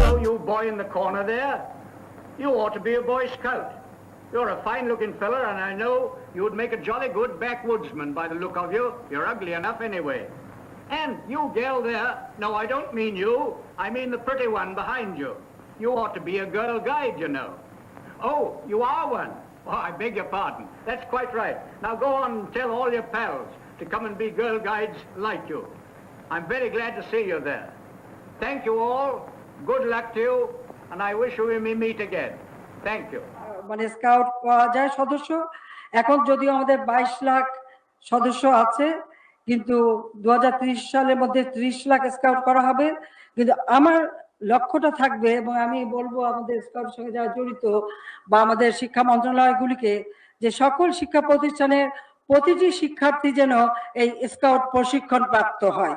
Hello, you boy in the corner there. You ought to be a Boy Scout. You're a fine-looking fella, and I know you would make a jolly good backwoodsman by the look of you. You're ugly enough anyway. And you gal there, no, I don't mean you. I mean the pretty one behind you. You ought to be a girl guide, you know. Oh, you are one. Oh, I beg your pardon. That's quite right. Now go on and tell all your pals to come and be girl guides like you. I'm very glad to see you there. Thank you all. Good luck to you, and I wish we may meet again. Thank you. মানে scout পাওয়া যায় সদস্য এখন যদিও আমাদের বাইশ লাখ সদস্য আছে কিন্তু দু হাজার ত্রিশ সালের মধ্যে ত্রিশ লাখ স্কাউট করা হবে কিন্তু আমার লক্ষ্যটা থাকবে এবং আমি বলব আমাদের স্কাউটের সঙ্গে যারা জড়িত বা আমাদের শিক্ষা মন্ত্রণালয়গুলিকে যে সকল শিক্ষা প্রতিষ্ঠানের প্রতিটি শিক্ষার্থী যেন এই স্কাউট প্রশিক্ষণ প্রাপ্ত হয়,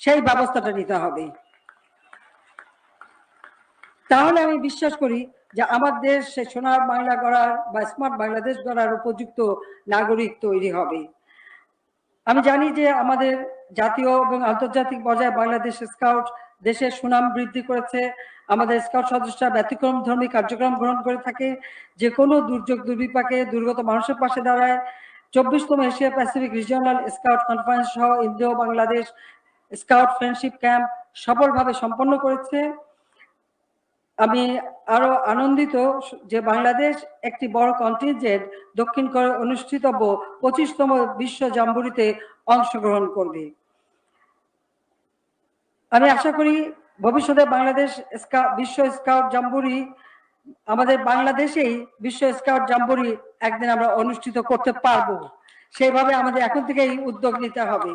সেই ব্যবস্থাটা নিতে হবে। তাহলে আমি বিশ্বাস করি যে আমার দেশ সে সোনার বাংলা গড়ার বা স্মার্ট বাংলাদেশ গড়ার উপযুক্ত নাগরিক তৈরি হবে। আমি জানি যে আমাদের জাতীয় এবং আন্তর্জাতিক পর্যায়ে বাংলাদেশ স্কাউট দেশের সুনাম বৃদ্ধি করেছে। আমাদের স্কাউট সদস্যরা ব্যতিক্রম ধর্মী কার্যক্রম গ্রহণ করে থাকে। যে কোনো দুর্যোগ দুর্বিপাকে দুর্গত মানুষের পাশে দাঁড়ায়। চব্বিশতম Asia Pacific regional scout conference সহ India Bangladesh scout friendship camp সফলভাবে সম্পন্ন করেছে। আমি আরও আনন্দিত যে বাংলাদেশ একটি বড় কন্টিনজেন্ট দক্ষিণ কোরিয়া অনুষ্ঠিতব্য পঁচিশতম বিশ্ব জাম্বুরিতে অংশগ্রহণ করবে। আমি আশা করি ভবিষ্যতে বাংলাদেশ বিশ্ব স্কাউট জাম্বুরি আমাদের বাংলাদেশেই বিশ্ব স্কাউট জাম্বুরি একদিন আমরা অনুষ্ঠিত করতে পারব। সেইভাবে আমাদের এখন থেকেই উদ্যোগ নিতে হবে।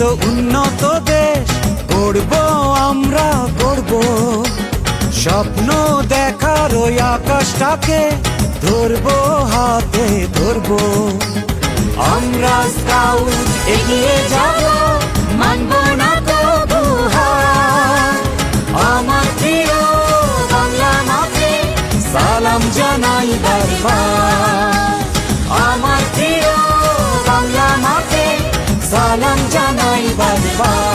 নেতৃত্ব উন্নত দেশ করব আমরা করব স্বপ্ন দেখার ওই আকাশটাকে ধরবো, হাতে ধরবো। আমরা স্কাউট এগিয়ে যাব, মানব না কবু আমার প্রিয় বাংলা সালাম জানাই বারবার। বারবার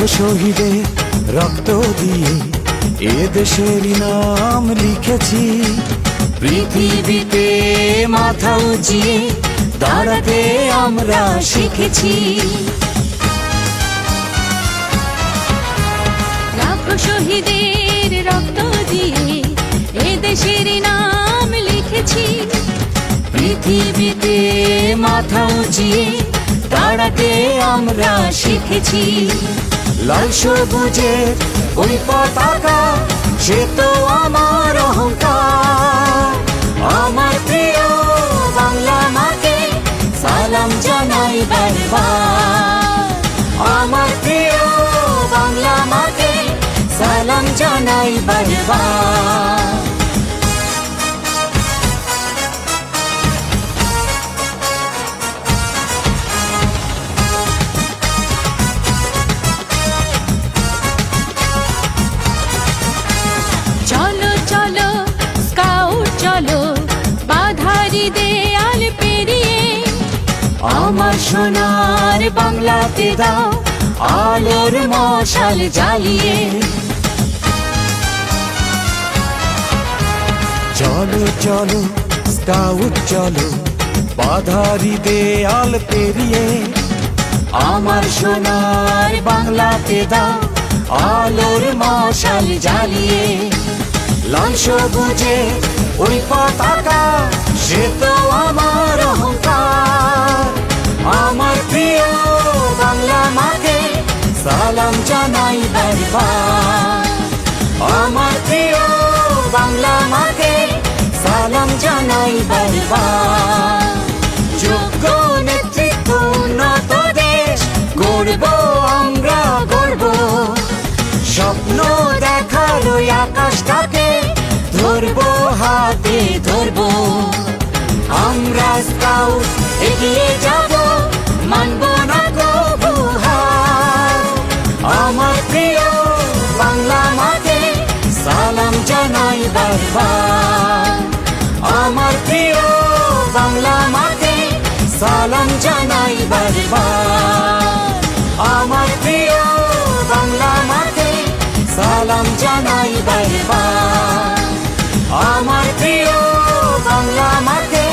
লাখ শহীদে রক্ত দিয়ে এ দেশের নাম লিখেছি। পৃথিবীতে মাথা উঁচিয়ে দাঁড়াতে আমরা শিখেছি। লাখ শহীদের রক্ত দিয়ে এ দেশের নাম লিখেছি। পৃথিবীতে মাথা উঁচিয়ে দাঁড়াতে আমরা শিখেছি। লাল সবুজের ওই পতাকা, সে তো আমার অহংকার। আমার প্রিয় বাংলা মাকে সালাম জানাই বারবার। আমার প্রিয় বাংলা মাকে সালাম জানাই বারবার। আমার সোনার বাংলাতে দাও আলোর মশাল জ্বালিয়ে। চলো চলো স্কাউট চলো বাধারি দেয়াল পেরিয়ে। আমার সোনার বাংলাতে দাও আলোর মশাল জ্বালিয়ে। লাল সবুজে ওই পতাকা সে তো আমার অহংকার। আমার প্রিয় বাংলা মাকে সালাম জানাই বারবার আমার প্রিয় বাংলা মাকে সালাম জানাই বারবার যোগ্য নেতৃত্ব উন্নত দেশ গড়ব, আমরা গড়ব। স্বপ্ন দেখার ওই আকাশটাকে, ধরবো, হাতে ধরবো। আমরা স্কাউট এগিয়ে যাব বারবার আমার প্রিয় বাংলা মাকে সালাম জানাই বারবার। আমার প্রিয় বাংলা মাকে সালাম জানাই বারবার। আমার প্রিয় বাংলা মাকে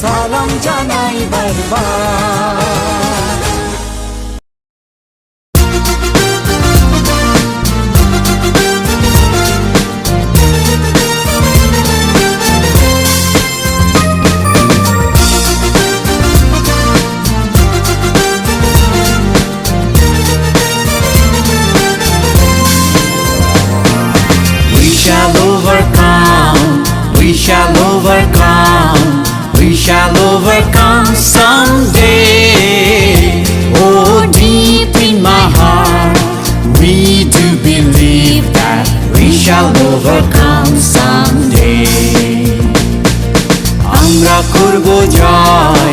সালাম জানাই বারবার। we shall overcome, we shall overcome someday. Oh, deep in my heart, we do believe that we shall overcome someday. আমরা করব জয়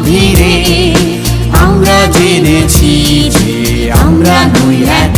গভীরে আমরা জেনেছি যে আমরা নই একা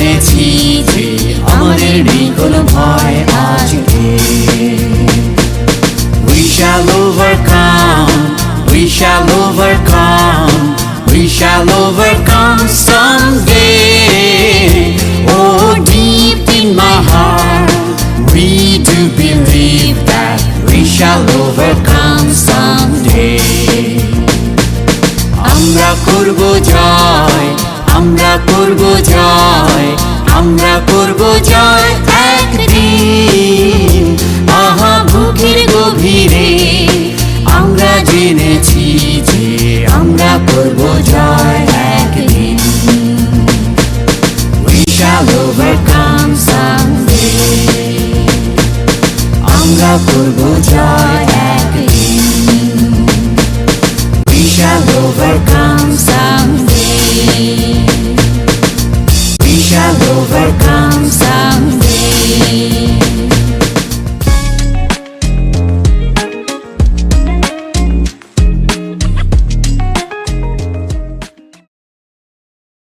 shall overcome, we shall overcome